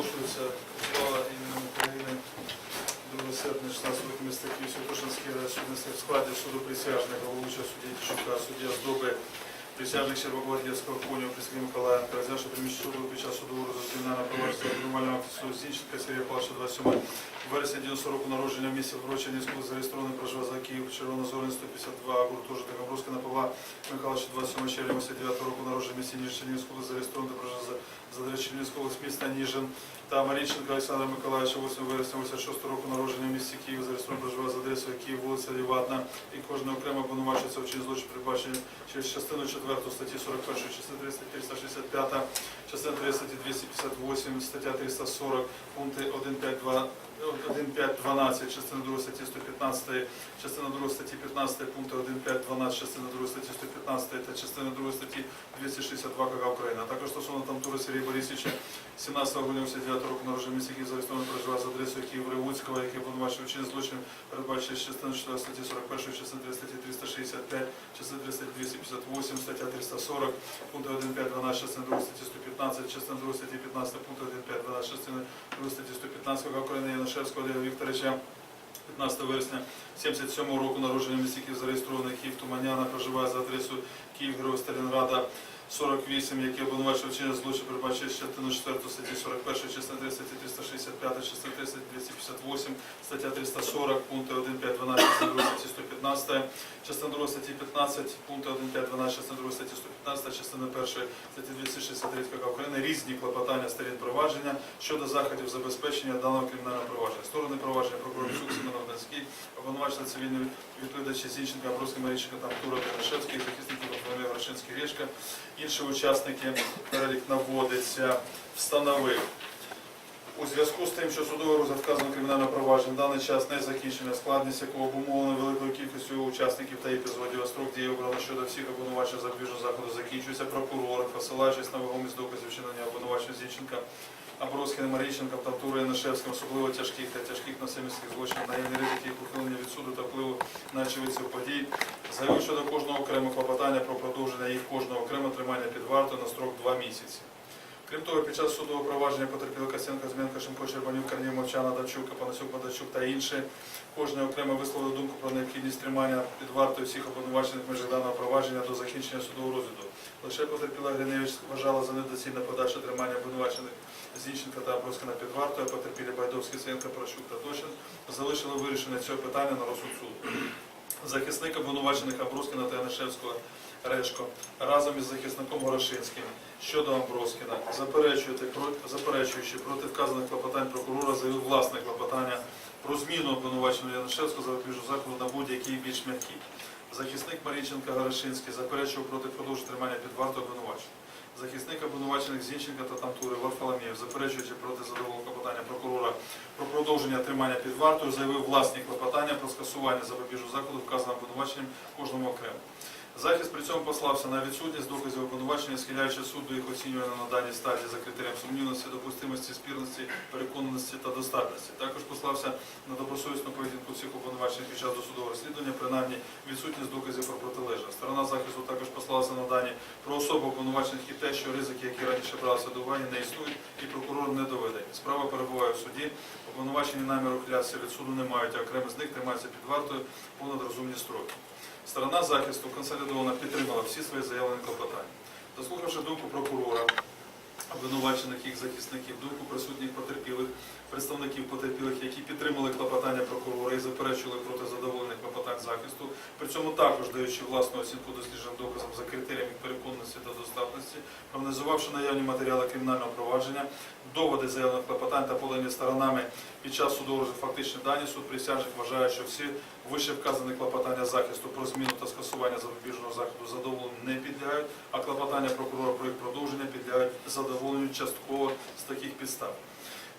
Оголошується слава імені України. 2 серпня 16 року міста Київ Святошинський судний в складі суду присяжних головуючого судді Тищука, судді Оздоби, присяжних Щербакова-Дєвського Конєва, Пресвій Миколаєнка, розглянувши приміщення під час судового кримінального провадження обвинувального офісу Зінченка Сергія Павловича 27 вересня 90 року народження в місті Врочинську, зареєстрований проживає за Київ, Червонозорин 152, гуртожиток Габровська Павла Михайловича 27 червня 89 року народження в місті Ніжчинівську, зареєстрований проживає за за Чернівського міста Ніжин. Та Маріченка Олександра Миколаївича 8 вересня 86 року народження в місті Київ, зареєстрований проживає за адресою Київ, вулиця Ліватна, і кожен окремо обвинувачується в чині злочин передбачені через частину 4 статті 41, частина 365, частина 3 статті 258, стаття 340, пункти 1.5.2, 1.5.12, частина 2 статті 115, частина 2 статті 15, пункти 1.5.12, частина 2 статті 115 та частина 2 статті 262 КК України, а також стосовно Тамтура Сергія Борисовича, 17 грудня 89 року народження місті Київ зареєстрований проживає за адресою Київ Ревуцького, який обвинувачує вчинення злочин, передбачені частини 4 статті 41, частини 3 статті 365, частини 3 статті 258, стаття 340, пункти 1.5.12, частина 2 статті 115, частина 2 статті 15, пункти 1.5.12, частина 2 статті 115 КК України Янушевського Олега Вікторовича, 15 вересня 77 року народження місті Київ зареєстрований Київ Туманяна, проживає за адресою Київ Герой Сталінграда 48, який обвинувачує вчинення злочин, передбачає частину 4 статті 41, частина 3 статті 365, частина 3 258, стаття 340, пункти 1, 5, 12, частина 2 статті 115, частина 2 статті 15, пункти 1, 5, 12, частина 2 статті 115, частина 1 статті 263 КК України, різні клопотання сторін провадження щодо заходів забезпечення даного кримінального провадження. Сторони провадження прокурор суд Семенов Донський, обвинувачення цивільні відповідачі Зінченка, Абровський, Марійченка, там Тура, Танашевський, захисників Рафаеля Грошинський, Решка, інші учасники, перелік наводиться, встановив. У зв'язку з тим, що судовий розгляд вказаного кримінального провадження в даний час не закінчено, складність якого обумовлена великою кількістю учасників та епізодів, а строк дії обрано щодо всіх обвинувачень запобіжного заходу закінчується прокурор, посилаючись на вагомість доказів вчинення обвинувачення Зінченка, Абровським, Марійченком, Тавтура, Янишевським, особливо тяжких та тяжких насильницьких злочинів, наявні ризики їх ухилення від суду та впливу на очевидців подій, заявив щодо кожного окремого клопотання про продовження їх кожного окремо тримання під вартою на строк 2 місяці. Крім того, під час судового провадження потерпіли Косенко, Зменко, Шимко, Щербанюк, Корній, Мовчана, Давчук, Панасюк, Бондарчук та інші. Кожен окремо висловив думку про необхідність тримання під вартою всіх обвинувачених межах даного провадження до закінчення судового розгляду. Лише потерпіла Гриневич вважала за недоцільне подальше тримання обвинувачених Зінченка та Абровська під вартою, а потерпілі Байдовський, Сенко, Прощук та Точин залишили вирішення цього питання на розсуд суду. Захисник обвинувачених Аброскіна та Янишевського Решко разом із захисником Горошинським щодо Амброскіна, заперечуючи, проти вказаних клопотань прокурора, заявив власне клопотання про зміну обвинуваченого Янишевського запобіжного заходу на будь-який більш м'який. Захисник Маріченка Горошинський заперечував проти продовження тримання під вартою обвинувачених. Захисник обвинувачених Зінченка та Тамтури Варфоломєєв, заперечуючи проти задоволення клопотання прокурора про продовження тримання під вартою, заявив власні клопотання про скасування запобіжного заходу вказаним обвинуваченням кожному окремо. Захист при цьому послався на відсутність доказів обвинувачення, схиляючи суд до їх оцінювання на даній стадії за критерієм сумнівності, допустимості, спірності, переконаності та достатності. Також послався на добросовісну поведінку всіх обвинувачених під час досудового розслідування, принаймні відсутність доказів про протилежне. Сторона захисту також послалася на дані про особу обвинувачених і те, що ризики, які раніше бралися до уваги, не існують і прокурор не доведені. Справа перебуває в суді. Обвинувачені наміру ухилятися від суду не мають, а окремі з них тримаються під вартою понад розумні строки. Сторона захисту консолідовано підтримала всі свої заявлені клопотання. Дослухавши думку прокурора, обвинувачених їх захисників, думку присутніх потерпілих, представників потерпілих, які підтримали клопотання прокурора і заперечували проти задоволених клопотань захисту, при цьому також даючи власну оцінку дослідженим доказам за критеріями переконаності та достатності, проаналізувавши наявні матеріали кримінального провадження, доводи заявлених клопотань та подані сторонами під час судового фактичні дані, суд присяжних вважає, що всі вище вказані клопотання захисту про зміну та скасування запобіжного заходу задоволенню не підлягають, а клопотання прокурора про їх продовження підлягають задоволенню частково з таких підстав.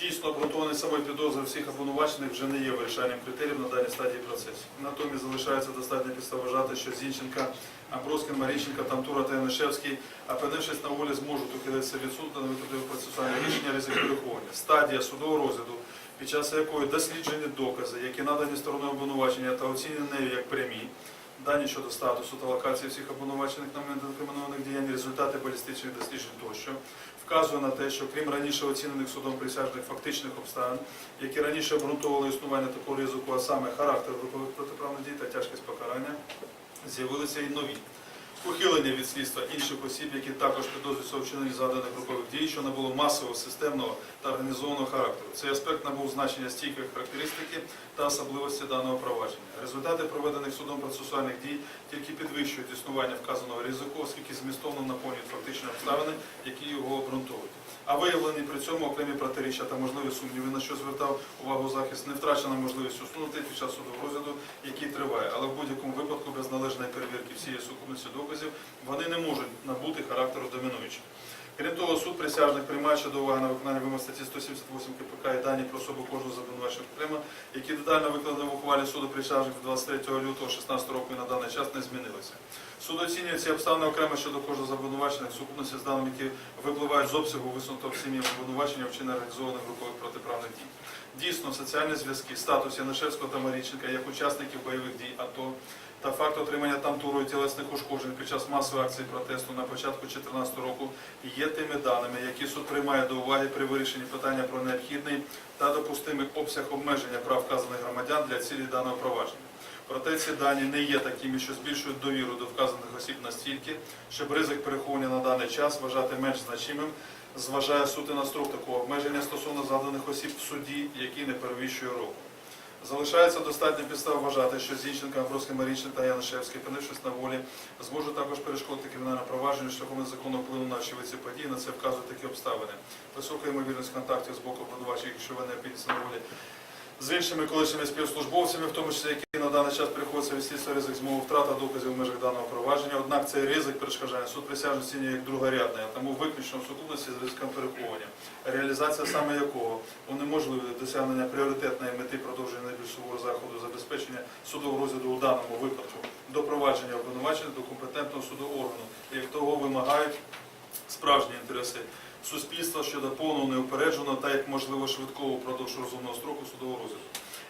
Дійсно, обґрунтованість самої підозри всіх обвинувачених вже не є вирішальним критерієм на даній стадії процесу. Натомість залишається достатньо підстав вважати, що Зінченка, Амброскін, Маріченка, Тамтура та Янишевський, опинившись на волі, зможуть ухилитися від суду та не процесуальне рішення ризику виховання. Стадія судового розгляду, під час якої досліджені докази, які надані стороною обвинувачення та оцінені як прямі, дані щодо статусу та локації всіх обвинувачених на момент інкримінованих діянь, результати балістичних досліджень тощо, вказує на те, що крім раніше оцінених судом присяжних фактичних обставин, які раніше обґрунтовували існування такого ризику, а саме характер групових протиправних дій та тяжкість покарання, з'явилися і нові. Ухилення від слідства інших осіб, які також підозрюються у вчиненні заданих групових дій, що набуло масового, системного та організованого характеру. Цей аспект набув значення стійкої характеристики та особливості даного провадження. Результати проведених судом процесуальних дій тільки підвищують існування вказаного ризику, оскільки змістовно наповнюють фактичні обставини, які його обґрунтовують. А виявлені при цьому окремі протиріччя та можливі сумніви, на що звертав увагу захист, не втрачена можливість усунути під час судового розгляду, який триває, але в будь-якому випадку без належної всієї сукупності доказів вони не можуть набути характеру домінуючого. Крім того, суд присяжних приймаючи до уваги на виконання вимог статті 178 КПК і дані про особу кожного з обвинувачених окремо, які детально викладені в ухвалі суду присяжних 23 лютого 2016 року і на даний час не змінилися. Суд оцінює ці обставини окремо щодо кожного з обвинувачених в сукупності з даними, які випливають з обсягу висунутого сім'ї обвинувачення вчинення організованих групових протиправних дій. Дійсно, соціальні зв'язки, статус Янишевського та Маріченка як учасників бойових дій АТО та факт отримання там турою тілесних ушкоджень під час масової акції протесту на початку 2014 року є тими даними, які суд приймає до уваги при вирішенні питання про необхідний та допустимий обсяг обмеження прав вказаних громадян для цілі даного провадження. Проте ці дані не є такими, що збільшують довіру до вказаних осіб настільки, щоб ризик переховування на даний час вважати менш значимим, зважає суд і на строк такого обмеження стосовно заданих осіб в суді, який не перевищує року. Залишається достатньо підстав вважати, що Зінченко, Амбровський, Марічний та Янишевський, опинившись на волі, зможуть також перешкодити кримінальне провадження шляхом незаконного впливу на очевидці подій. На це вказують такі обставини. Висока ймовірність контактів з боку обвинувачів, якщо вони опиняться на волі, з іншими колишніми співслужбовцями, в тому числі які на даний час приходиться від слідства ризик змови втрата доказів в межах даного провадження. Однак цей ризик перешкоджання суд присяжний оцінює як другорядний, а тому виключно в сукупності з ризиком переховування, реалізація саме якого унеможливить досягнення пріоритетної мети продовження найбільш суворого заходу забезпечення судового розгляду у даному випадку. До провадження обвинувачення до компетентного судового органу, як того вимагають справжні інтереси суспільства щодо повного неупередженого та як можливо швидкого впродовж розумного строку судового розгляду,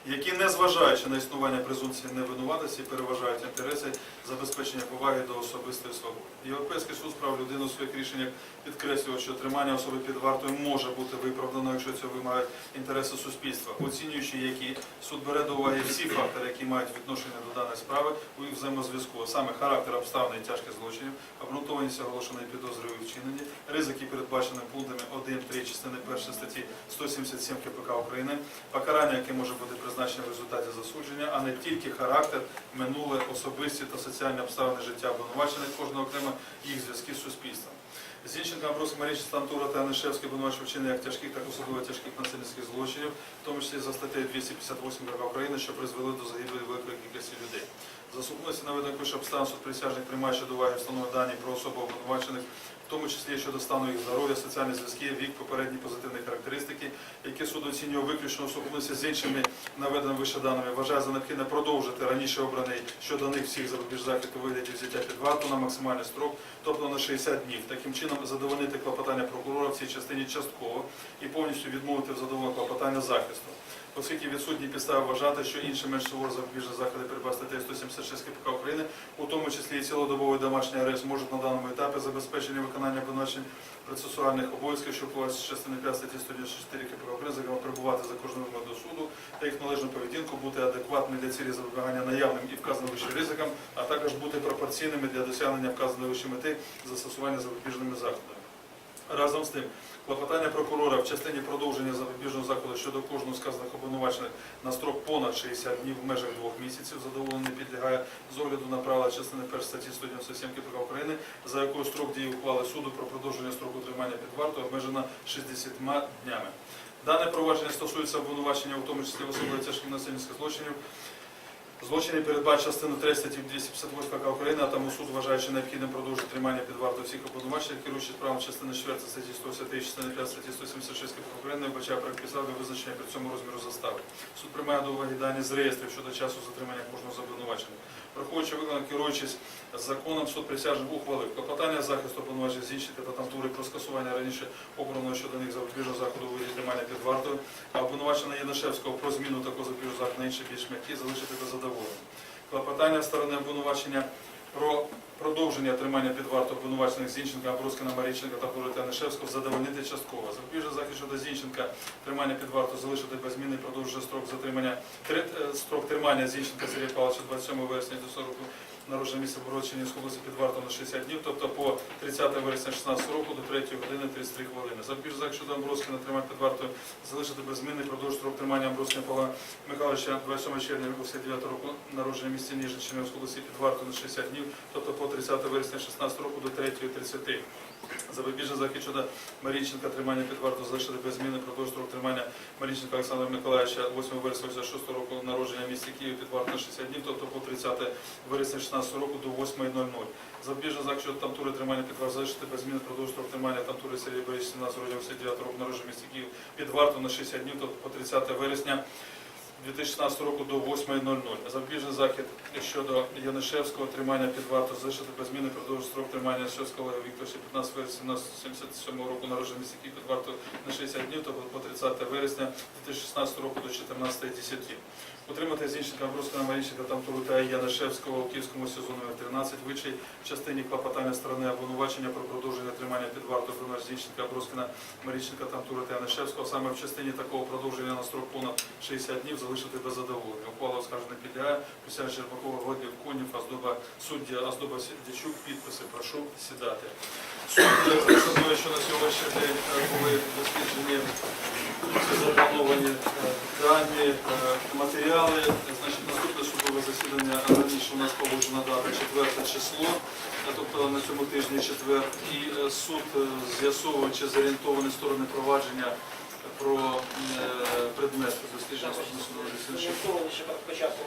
які, незважаючи на існування презумпції невинуватості, переважають інтереси забезпечення поваги до особистої свободи. Європейський суд з прав людини у своїх рішеннях підкреслював, що тримання особи під вартою може бути виправдано, якщо це вимагають інтереси суспільства, оцінюючи які суд бере до уваги всі фактори, які мають відношення до даної справи у їх взаємозв'язку, саме характер обставин і тяжкість злочинів, обґрунтованість оголошеної підозри у вчиненні, ризики, передбачені пунктами 1, 3 частини 1 статті 177 КПК України, покарання, яке може бути призначене в результаті засудження, а не тільки характер, минуле, особисті та соціальні обставини життя обвинувачених кожного окремо їх зв'язки з суспільством. Зінченко, Амбросов, Марічна, Стантура та Анишевський обвинувачують вчинення як тяжких, так особливо тяжких насильницьких злочинів, в тому числі за статтею 258 КПК України, що призвели до загибелі великої кількості людей. За сукупності наведених вище обставин суд присяжних приймаючи до уваги встановлені дані про особу обвинувачених, в тому числі щодо стану їх здоров'я, соціальні зв'язки, вік, попередні позитивні характеристики, які суд оцінює виключно сукупності з іншими наведеними вище даними, вважає за необхідне продовжити раніше обраний щодо них всіх запобіжних захід у вигляді взяття під варту на максимальний строк, тобто на 60 днів. Таким чином задовольнити клопотання прокурора в цій частині частково і повністю відмовити в задоволенні клопотання захисту. Оскільки відсутні підстави вважати, що інші менш суворі запобіжні заходи передбачені статтею 176 КПК України, у тому числі і цілодобовий домашній арешт, можуть на даному етапі забезпечення виконання обвинувачень процесуальних обов'язків, що впливають з частини 5 статті 194 КПК України, зокрема перебувати за кожним вимогою до суду та їх належну поведінку, бути адекватними для цілі запобігання наявним і вказаним вище ризикам, а також бути пропорційними для досягнення вказаної вище мети застосування запобіжними заходами. Разом з тим, клопотання прокурора в частині продовження запобіжного заходу щодо кожного сказаних обвинувачених на строк понад 60 днів в межах двох місяців задоволення підлягає з огляду на правила частини 1 статті 197 КПК України, за якою строк дії ухвали суду про продовження строку тримання під вартою обмежено 60 днями. Дане провадження стосується обвинувачення, у тому числі в особливо тяжких насильницьких злочинів, Злочини передбачені частину 3 статті 258 КК України, а тому суд, вважаючи необхідним продовжити тримання під вартою всіх обвинувачених, керуючись правом частини 4 статті 110 і частини 5 статті 176 КПК України, вбачає проект підстави визначення при цьому розміру застави. Суд приймає до уваги дані з реєстрів щодо часу затримання кожного з. Враховуючи виконано, керуючись законом, суд присяжних ухвалив клопотання захисту обвинувачених Зінченка та Тантури про скасування раніше обраного щодо них запобіжного заходу у вигляді тримання під вартою, а обвинувачена Янишевського про зміну такого запобіжного заходу на інші більш м'які залишити без задоволення. Клопотання сторони обвинувачення про продовження тримання під вартою обвинувачених Зінченка, Абруськина, Маріченка та Кури Танишевського задовольнити частково. Запобіжний захід щодо Зінченка. Тримання під вартою залишити без зміни, продовжує строк затримання три- е, строк тримання Зінченка Сергія Павловича 27 вересня до 40 народження місця Бородчині області під вартою на 60 днів, тобто по 30 вересня 16 року до 3 години 33 хвилини. Запобіжний захід щодо Амбровського тримання під вартою залишити без зміни, продовжує строк тримання Амбровського Павла Михайловича 27 червня 89 року народження місця Ніжинщини області під вартою на 60 днів, тобто по 30 вересня 16 року до 3.30. Запобіжний захід щодо Марійченка тримання під вартою залишити без зміни, продовжує строк тримання Марійченка Олександра Миколаївича 8 вересня 86 року народження в місті Києві під вартою на 60 днів, тобто по 30 вересня 16 року до 8.00. Запобіжний захід тамтури тримання під вартою залишити без зміни, продовжує строк тримання тамтури Сергія Борисовича 17 року 89 року народження місті Київ під вартою на 60 днів, тобто по 30 вересня 2016 року до 8.00. Запобіжний захід щодо Янишевського тримання під вартою залишити без зміни, продовжує строк тримання Янишевського Олега Вікторовича 15 вересня 1977 року народження місті Київ під вартою на 60 днів, тобто по 30 вересня 2016 року до 14.10. Утримати Зінченка, Абруського, Марійченка, Тамтуру та Янишевського у Київському сезону 13 вичай частині клопотання сторони обвинувачення про продовження тримання під вартою обвинувачення Зінченка, Абруськина, Марійченка, Тамтури та Янишевського, саме в частині такого продовження на строк понад 60 днів залишити без задоволення. Ухвала оскаржена підлягає, присяг Жербакова, Годлів, Конів, Аздоба, суддя, Аздоба Дячук, підписи, прошу сідати. Суд е, пропонує, що на сьогоднішній день е, були досліджені всі заплановані е, дані, е, матеріали. Значить, наступне судове засідання раніше у нас положена дата 4 число, тобто на цьому тижні четвер. І е, суд, е, з'ясовуючи зорієнтовані сторони провадження про е, предмет дослідження судового засідання. Ще початком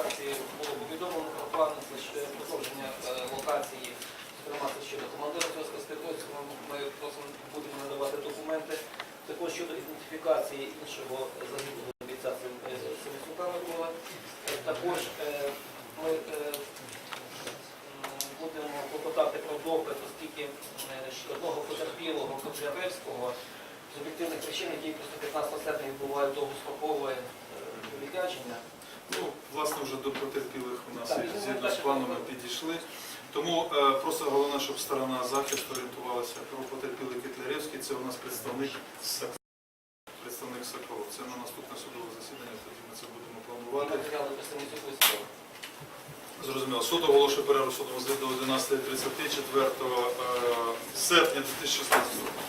акції було повідомлено про плани це продовження локації, зокрема щодо командира зв'язку з ми просимо будемо надавати документи. Також щодо ідентифікації іншого загиблого бійця е, Микола. Е, Також е, ми е, будемо клопотати про допит, оскільки одного потерпілого Котляревського з об'єктивних причин, які просто 15 серпня відбувають довгострокове відрядження. Ну, власне, вже до потерпілих у нас Так, згідно з дальше планом ми підійшли. Тому е, просто головне, щоб сторона захисту орієнтувалася про потерпілий Китляревський. Це у нас представник. Представник САКО. Це на наступне судове засідання, тоді ми це будемо планувати. Зрозуміло. Суд оголошує перерву суду розгляду 11.30 4 е, серпня 2016 року.